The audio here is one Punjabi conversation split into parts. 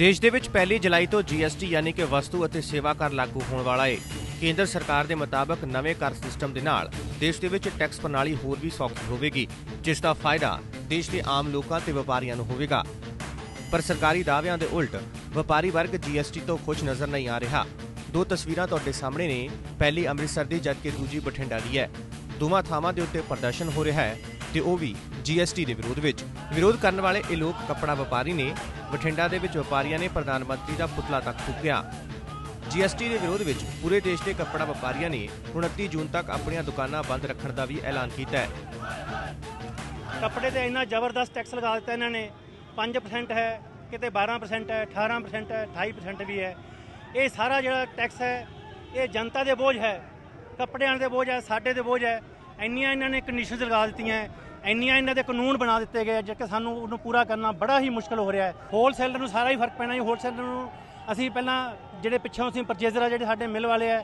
ਦੇਸ਼ ਦੇ ਵਿੱਚ ਪਹਿਲੀ ਜੁਲਾਈ ਤੋਂ GST ਯਾਨੀ ਕਿ ਵਸਤੂ ਅਤੇ ਸੇਵਾ ਕਰ ਲਾਗੂ ਹੋਣ ਵਾਲਾ ਹੈ ਕੇਂਦਰ ਸਰਕਾਰ ਦੇ ਮੁਤਾਬਕ ਨਵੇਂ ਕਰ ਸਿਸਟਮ ਦੇ ਨਾਲ ਦੇਸ਼ ਦੇ ਵਿੱਚ ਟੈਕਸ ਪ੍ਰਣਾਲੀ ਹੋਰ ਵੀ ਸੌਖੀ ਹੋਵੇਗੀ, ਜਿਸ ਦਾ ਫਾਇਦਾ ਦੇਸ਼ ਦੇ ਆਮ ਲੋਕਾਂ ਤੇ ਵਪਾਰੀਆਂ ਨੂੰ ਹੋਵੇਗਾ। ਪਰ ਸਰਕਾਰੀ ਦਾਅਵਿਆਂ ਦੇ ਉਲਟ ਵਪਾਰੀ ਵਰਗ GST ਤੋਂ ਖੁਸ਼ ਨਜ਼ਰ ਨਹੀਂ ਆ ਰਿਹਾ। ਦੋ ਤਸਵੀਰਾਂ ਤੁਹਾਡੇ ਸਾਹਮਣੇ ਨੇ, ਪਹਿਲੀ ਅੰਮ੍ਰਿਤਸਰ ਦੀ ਜਦਕਿ ਦੂਜੀ ਬਠਿੰਡਾ ਦੀ ਹੈ। ਦੋਵਾਂ ਥਾਵਾਂ ਦੇ ਉੱਤੇ ਪ੍ਰਦਰਸ਼ਨ ਹੋ ਰਿਹਾ ਹੈ ਤੇ ਉਹ ਵੀ GST ਦੇ ਵਿਰੋਧ ਵਿੱਚ। ਵਿਰੋਧ ਕਰਨ ਵਾਲੇ ਇਹ ਲੋਕ ਕੱਪੜਾ ਵਪਾਰੀ ਨੇ ਬਠਿੰਡਾ ਦੇ ਵਿੱਚ ਵਪਾਰੀਆਂ ਨੇ ਪ੍ਰਧਾਨ ਮੰਤਰੀ ਦਾ ਪੁਤਲਾ ਤੱਕ ਫੂਕਿਆ। GST ਦੇ ਵਿਰੋਧ ਵਿੱਚ ਪੂਰੇ ਦੇਸ਼ ਦੇ ਕੱਪੜਾ ਵਪਾਰੀਆਂ ਨੇ 29 ਜੂਨ ਤੱਕ ਆਪਣੀਆਂ ਦੁਕਾਨਾਂ ਬੰਦ ਰੱਖਣ ਦਾ ਵੀ ਐਲਾਨ ਕੀਤਾ ਹੈ। ਕੱਪੜੇ ਤੇ ਇੰਨਾ ਜ਼ਬਰਦਸਤ ਟੈਕਸ ਲਗਾ ਦਿੱਤਾ ਇਹਨਾਂ ਨੇ। 5% ਹੈ, ਕਿਤੇ 12% ਹੈ 18% ਹੈ 28% ਵੀ ਹੈ। ਇਹ ਸਾਰਾ ਜਿਹੜਾ ਟੈਕਸ ਹੈ, ਇਹ ਜਨਤਾ ਦੇ ਬੋਝ ਹੈ। ਕੱਪੜਿਆਂ ਦੇ ਬੋਝ ਹੈ, ਸਾਡੇ ਦੇ ਬੋਝ ਹੈ। ਇੰਨੀਆਂ ਇਹਨਾਂ ਨੇ ਕੰਡੀਸ਼ਨਸ ਲਗਾ ਦਿੱਤੀਆਂ ਇੰਨੀਆਂ ਇਹਨਾਂ ਦੇ ਕਾਨੂੰਨ ਬਣਾ ਦਿੱਤੇ ਗਏ ਜਿਹੜੇ ਸਾਨੂੰ ਉਹਨੂੰ ਪੂਰਾ ਕਰਨਾ ਬੜਾ ਹੀ ਮੁਸ਼ਕਲ ਹੋ ਰਿਹਾ ਹੈ। ਹੋਲਸੇਲਰ ਨੂੰ ਸਾਰਾ ਹੀ ਫ਼ਰਕ ਪੈਣਾ ਜੀ ਹੋਲਸੇਲਰ ਨੂੰ ਅਸੀਂ ਪਹਿਲਾਂ ਜਿਹੜੇ ਪਿੱਛੋਂ ਅਸੀਂ ਪਰਚੇਜ਼ਰ ਆ, ਜਿਹੜੇ ਸਾਡੇ ਮਿਲ ਵਾਲੇ ਆ,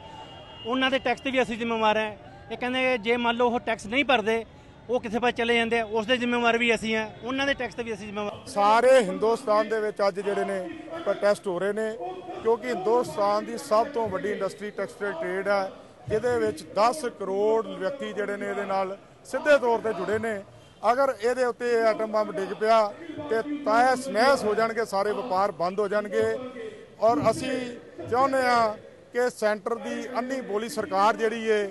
ਉਹਨਾਂ ਦੇ ਟੈਕਸ ਤੇ ਵੀ ਅਸੀਂ ਜ਼ਿੰਮੇਵਾਰ ਹਾਂ। ਇਹ ਕਹਿੰਦੇ ਜੇ ਮੰਨ ਲਓ ਉਹ ਟੈਕਸ ਨਹੀਂ ਭਰਦੇ, ਉਹ ਕਿਸੇ ਪਾਸੇ ਚਲੇ ਜਾਂਦੇ ਆ ਉਸ ਦੇ ਜ਼ਿੰਮੇਵਾਰ ਵੀ ਅਸੀਂ ਆ, ਉਹਨਾਂ ਦੇ ਟੈਕਸ ਤੇ ਵੀ ਅਸੀਂ ਜ਼ਿੰਮੇਵਾਰ ਸਾਰੇ ਹਿੰਦੁਸਤਾਨ ਦੇ ਵਿੱਚ ਅੱਜ ਜਿਹੜੇ ਨੇ ਪ੍ਰੋਟੈਸਟ ਹੋ ਰਹੇ ਨੇ, ਕਿਉਂਕਿ ਹਿੰਦੁਸਤਾਨ ਦੀ ਸਭ ਤੋਂ ਵੱਡੀ ਇੰਡਸਟਰੀ ਟੈਕਸਟਾਈਲ ਟ੍ਰੇਡ ਹੈ ਜਿਹਦੇ ਵਿੱਚ 10 ਕਰੋੜ ਵਿਅਕਤੀ ਜਿਹੜੇ ਨੇ ਇਹਦੇ ਨਾਲ ਸਿੱਧੇ ਤੌਰ ਤੇ ਜੁੜੇ ਨੇ। ਅਗਰ ਇਹਦੇ ਉੱਤੇ ਐਟਮ ਬੰਬ ਡਿੱਗ ਪਿਆ, ਤੇ ਤਹਿਸ ਨਹਿਸ ਹੋ ਜਾਣਗੇ, ਸਾਰੇ ਵਪਾਰ ਬੰਦ ਹੋ ਜਾਣਗੇ। ਔਰ ਅਸੀਂ ਚਾਹੁੰਦੇ ਆ ਕਿ ਸੈਂਟਰ ਦੀ ਅੰਨੀ ਬੋਲੀ ਸਰਕਾਰ ਜਿਹੜੀ ਏ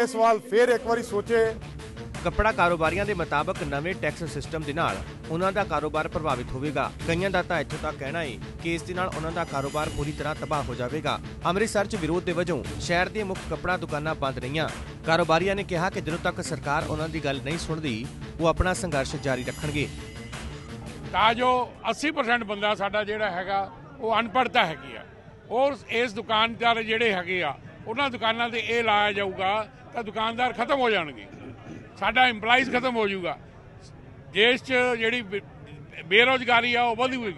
ਇਸ ਵੱਲ ਫੇਰ ਇੱਕ ਵਾਰੀ ਸੋਚੇ। ਕੱਪੜਾ ਕਾਰੋਬਾਰੀਆਂ ਦੇ ਮੁਤਾਬਕ ਨਵੇਂ ਟੈਕਸ ਸਿਸਟਮ ਦੇ ਨਾਲ ਉਹਨਾਂ ਦਾ ਕਾਰੋਬਾਰ ਪ੍ਰਭਾਵਿਤ ਹੋਵੇਗਾ। ਕਈਆਂ ਦਾ ਤਾਂ ਇੱਥੋਂ ਤੱਕ ਕਹਿਣਾ ਹੈ ਕਿ ਇਸ ਦੇ ਨਾਲ ਉਹਨਾਂ ਦਾ ਕਾਰੋਬਾਰ ਪੂਰੀ ਤਰ੍ਹਾਂ ਤਬਾਹ ਹੋ ਜਾਵੇਗਾ। ਅੰਮ੍ਰਿਤਸਰ 'ਚ ਵਿਰੋਧ ਦੇ ਵਜੋਂ ਸ਼ਹਿਰ ਦੀਆਂ ਮੁੱਖ ਕੱਪੜਾ ਦੁਕਾਨਾਂ ਬੰਦ ਰਹੀਆਂ। ਕਾਰੋਬਾਰੀਆਂ ਨੇ ਕਿਹਾ ਕਿ ਜਦੋਂ ਤੱਕ ਸਰਕਾਰ ਉਹਨਾਂ ਦੀ ਗੱਲ ਨਹੀਂ ਸੁਣਦੀ, ਉਹ ਆਪਣਾ ਸੰਘਰਸ਼ ਜਾਰੀ ਰੱਖਣਗੇ। ਤਾਂ ਜੋ 80% ਬੰਦਾ ਸਾਡਾ ਜਿਹੜਾ ਹੈਗਾ, ਉਹ ਅਨਪੜ੍ਹਤਾ ਹੈਗੀ ਆ। ਔਰ ਇਸ ਦੁਕਾਨਦਾਰ ਜਿਹੜੇ ਹੈਗੇ ਆ, ਉਹਨਾਂ ਦੁਕਾਨਾਂ ਤੇ ਇਹ ਲਾਇਆ ਜਾਊਗਾ, ਤਾਂ ਦੁਕਾਨਦਾਰ ਖਤਮ ਹੋ ਜਾਣਗੇ। ਸਾਡਾ EMPLOYEES ਖਤਮ ਹੋ ਜਾਊਗਾ। ਦੇਸ਼ 'ਚ ਜਿਹੜੀ ਬੇ- ਬੇਰੁਜ਼ਗਾਰੀ ਆ, ਉਹ ਵਧੂਗੀ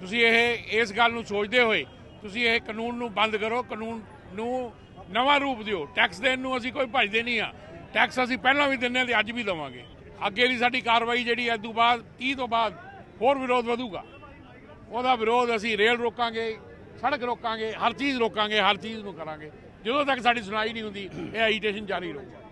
ਤੁਸੀਂ ਇਹ, ਇਸ ਗੱਲ ਨੂੰ ਸੋਚਦੇ ਹੋਏ, ਤੁਸੀਂ ਇਹ ਕਾਨੂੰਨ ਨੂੰ ਬੰਦ ਕਰੋ। ਕਾਨੂੰਨ ਨੂੰ ਨਵਾਂ ਰੂਪ ਦਿਓ। ਟੈਕਸ ਦੇਣ ਨੂੰ ਅਸੀਂ ਕੋਈ ਭਜਦੇ ਨਹੀਂ ਆ। ਟੈਕਸ ਅਸੀਂ ਪਹਿਲਾਂ ਵੀ ਦਿੰਨੇ ਆ ਤੇ ਅੱਜ ਵੀ ਦੇਵਾਂਗੇ। ਅੱਗੇ ਦੀ ਸਾਡੀ ਕਾਰਵਾਈ ਜਿਹੜੀ ਹੈ ਤੋਂ ਬਾਅਦ 30 ਤੋਂ ਬਾਅਦ ਹੋਰ ਵਿਰੋਧ ਵਧੂਗਾ। ਉਹਦਾ ਵਿਰੋਧ ਅਸੀਂ ਰੇਲ ਰੋਕਾਂਗੇ, ਸੜਕ ਰੋਕਾਂਗੇ, ਹਰ ਚੀਜ਼ ਰੋਕਾਂਗੇ, ਹਰ ਚੀਜ਼ ਨੂੰ ਕਰਾਂਗੇ। ਜਦੋਂ ਤੱਕ ਸਾਡੀ ਸੁਣਾਈ ਨਹੀਂ ਹੁੰਦੀ, ਇਹ ਐਜੀਟੇਸ਼ਨ ਜਾਰੀ ਰਹੂਗਾ।